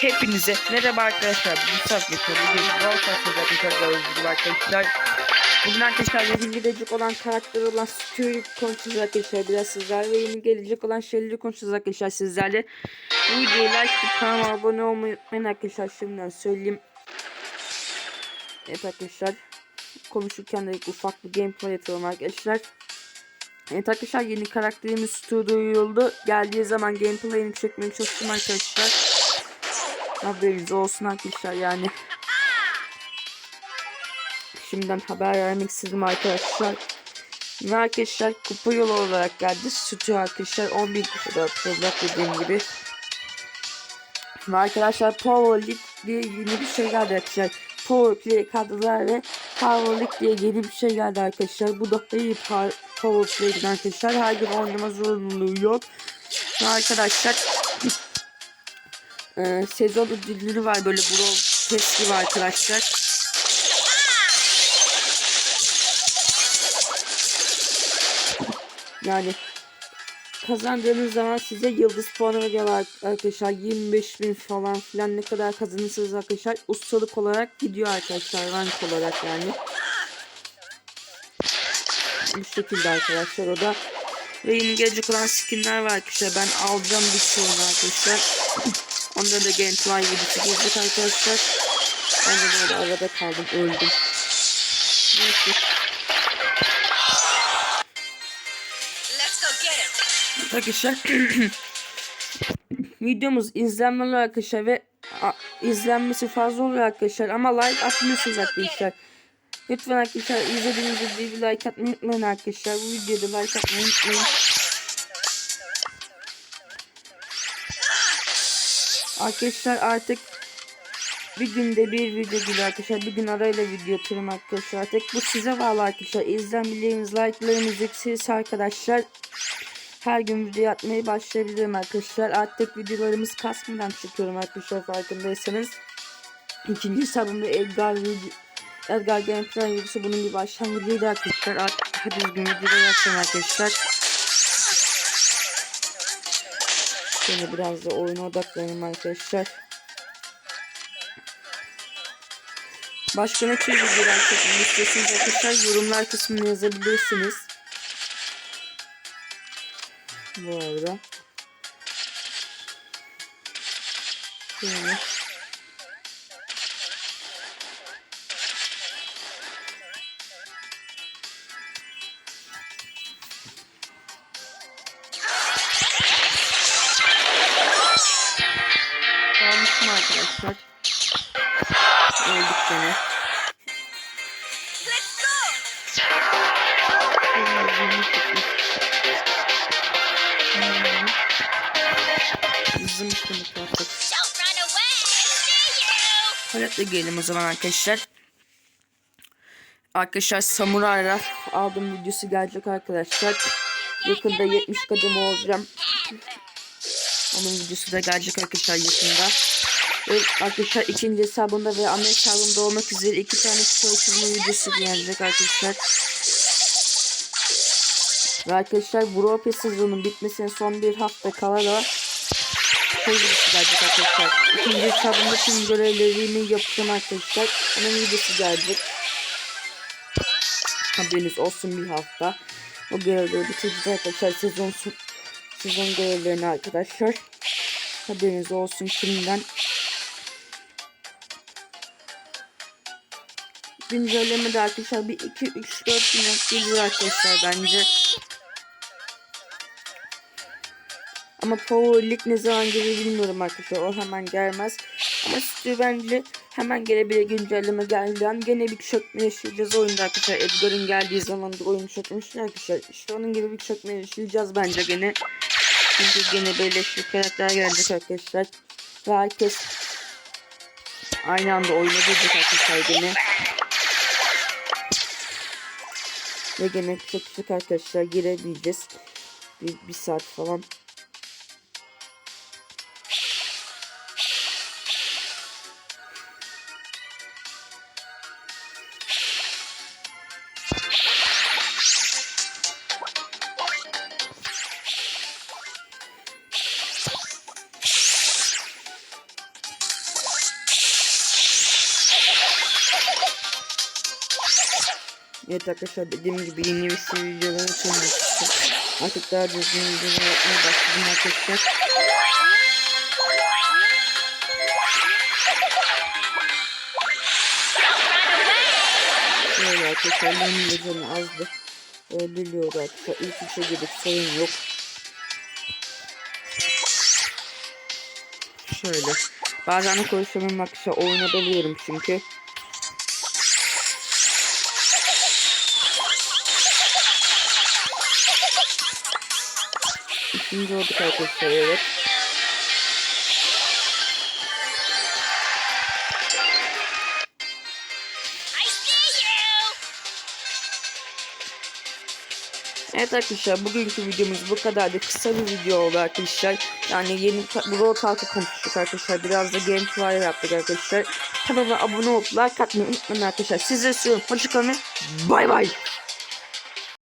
Hepinize merhaba arkadaşlar. Bu sefer bugün Brawl Stars'ta arkadaşlar arkadaşlar. Bugün arkadaşlar yeni gelecek olan karakter olan Stu'yu konuşacağız arkadaşlar biraz sizlerle ve yeni gelecek olan şeyleri konuşacağız arkadaşlar sizlerle. Bu videoyu like atıp abone olmayı unutmayın arkadaşlar şimdiden söyleyeyim. Evet arkadaşlar konuşurken de ufak bir gameplay atalım arkadaşlar. Evet arkadaşlar yeni karakterimiz Stu duyuruldu. Geldiği zaman gameplay'ini çekmeye çalıştım arkadaşlar. Haberiniz olsun arkadaşlar yani. Şimdiden haber vermek istedim arkadaşlar. Ve arkadaşlar kupa yolu olarak geldi. Sütü arkadaşlar 11 kupada atılacak dediğim gibi. Ve arkadaşlar Power League diye yeni bir şey geldi arkadaşlar. Power Play kadrolar ve Power League diye yeni bir şey geldi arkadaşlar. Bu da iyi Power Play'den arkadaşlar. Her gün oynama zorunluluğu yok. Ve arkadaşlar e, sezon ödülleri var böyle Brawl Pass gibi arkadaşlar. Yani kazandığınız zaman size yıldız puanı veriyorlar arkadaşlar. 25 bin falan filan ne kadar kazanırsınız arkadaşlar? Ustalık olarak gidiyor arkadaşlar rank olarak yani. Bu şekilde arkadaşlar o da. Ve yeni gelecek olan skinler var arkadaşlar. Ben alacağım bir çoğunu arkadaşlar onda da gameplay videosu gelecek arkadaşlar ben de böyle arada kaldım öldüm neyse. Arkadaşlar videomuz izlenmeli arkadaşlar ve a, izlenmesi fazla oluyor arkadaşlar ama like atmıyorsunuz arkadaşlar. Lütfen arkadaşlar izlediğiniz videoyu like atmayı unutmayın arkadaşlar. Bu videoda like atmayı unutmayın. Arkadaşlar artık bir günde bir video gibi arkadaşlar. Bir gün arayla video atıyorum arkadaşlar. Artık bu size bağlı arkadaşlar. İzlenmeleriniz, like'larınız yükselirse arkadaşlar her gün video atmaya başlayabilirim arkadaşlar. Artık videolarımız kasmadan çıkıyorum arkadaşlar farkındaysanız. İkinci hesabımda Edgar Edgar Gameplay videosu bunun bir başlangıcıydı arkadaşlar. Artık hadi düzgün videolar yapacağım arkadaşlar. Şimdi biraz da oyuna odaklanayım arkadaşlar. Başka ne tür videolar çekmemi istiyorsunuz arkadaşlar yorumlar kısmına yazabilirsiniz. Bu arada. Şöyle. Arkadaşlar. Öldük gene. Away. See you. Paletle girelim o zaman arkadaşlar. Arkadaşlar Samurai Raf aldım videosu gelecek arkadaşlar. Yakında 70 kadem olacağım. Onun videosu da gelecek arkadaşlar yakında. Arkadaşlar ikinci hesabımda ve ana hesabımda olmak üzere iki tane kutu videosu gelecek arkadaşlar. Ve arkadaşlar Pass sezonun bitmesine son bir hafta kala da videosu gelecek arkadaşlar. İkinci hesabımda tüm görevlerimi yapacağım arkadaşlar. Onun videosu gelecek. Haberiniz olsun bir hafta. O görevleri bitireceğiz arkadaşlar. Sezon sezon görevlerini arkadaşlar. Haberiniz olsun şimdiden. Güncelleme de arkadaşlar bir 2 3 4 gün geliyor arkadaşlar bence. Ama Power League ne zaman gelir bilmiyorum arkadaşlar. O hemen gelmez. Ama Stu bence hemen gelebilir güncelleme geldiğinden. Gene bir çökme yaşayacağız oyunda arkadaşlar. Edgar'ın geldiği zaman da oyun çökmüştü arkadaşlar. İşte onun gibi bir çökme yaşayacağız bence gene. Çünkü gene birleşik karakter gelecek arkadaşlar. Ve herkes aynı anda oyuna girecek arkadaşlar gene. Ve gene çok küçük arkadaşlar girebileceğiz. Bir, bir saat falan. Evet arkadaşlar dediğim gibi yeni bir sonuna çıktı. Artık daha düzgün videolar yapmaya başladım arkadaşlar. Böyle arkadaşlar benim de canı azdı. Öldürüyordu arkadaşlar. İlk üçe girdik sorun yok. Şöyle. Bazen konuşamam arkadaşlar oynayabiliyorum çünkü. İkinci olduk arkadaşlar evet. Evet arkadaşlar bugünkü videomuz bu kadardı. Kısa bir video oldu arkadaşlar. Yani yeni Brawl Talk'ı konuştuk arkadaşlar. Biraz da gameplay yaptık arkadaşlar. Kanalıma abone olup like atmayı unutmayın arkadaşlar. Sizleri seviyorum. Hoşçakalın. Bay bay.